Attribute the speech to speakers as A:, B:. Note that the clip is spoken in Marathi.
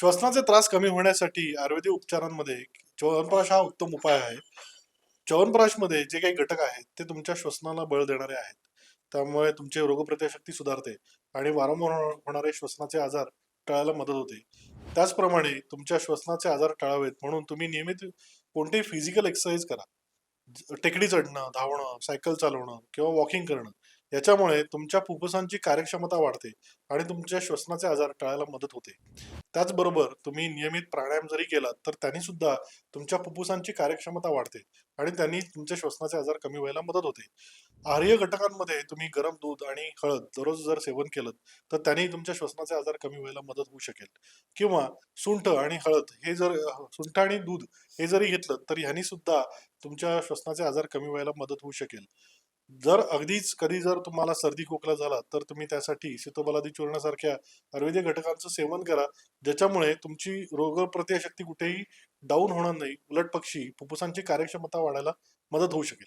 A: श्वसनाचे त्रास कमी होण्यासाठी आयुर्वेदिक उपचारांमध्ये च्यवनप्राश हा उत्तम उपाय आहे. च्यवनप्राशमध्ये जे काही घटक आहेत ते तुमच्या श्वसनाला बळ देणारे आहेत. त्यामुळे तुमची रोगप्रतिशक्ती सुधारते आणि वारंवार होणारे श्वसनाचे आजार टाळायला मदत होते. त्याचप्रमाणे तुमच्या श्वसनाचे आजार टाळावेत म्हणून तुम्ही नियमित कोणतेही फिजिकल एक्सरसाइज करा. टेकडी चढणं धावणं सायकल चालवणं किंवा वॉकिंग करणं याच्यामुळे तुमच्या फुफ्फुसांची कार्यक्षमता वाढते आणि तुमच्या श्वसनाचे आजार टाळायला मदत होते. त्याचबरोबर तुम्ही नियमित प्राणायाम जरी केलात तर त्यांनी सुद्धा तुमच्या फुफ्फुसांची कार्यक्षमता वाढते आणि त्यांनी तुमच्या श्वसनाचे आजार कमी व्हायला मदत होते. आर्य घटकांमध्ये तुम्ही गरम दूध आणि हळद दररोज जर सेवन केलं तर त्यांनी तुमच्या श्वसनाचे आजार कमी व्हायला मदत होऊ शकेल. किंवा सुंठ आणि हळद हे जर सुंठ आणि दूध हे जरी घेतलं तर ह्यांनी सुद्धा तुमच्या श्वसनाचे आजार कमी व्हायला मदत होऊ शकेल. जर अगदीच कधी जर तुम्हाला सर्दी खोकला झाला तर तुम्ही त्यासाठी सीतोबलादी चूर्णासारख्या आयुर्वेदिक घटकांचं सेवन करा ज्याच्यामुळे तुमची रोगप्रतिकारशक्ती कुठेही डाऊन होणार नाही. उलट पक्षी फुफ्फुसांची कार्यक्षमता वाढायला मदत होऊ शकेल.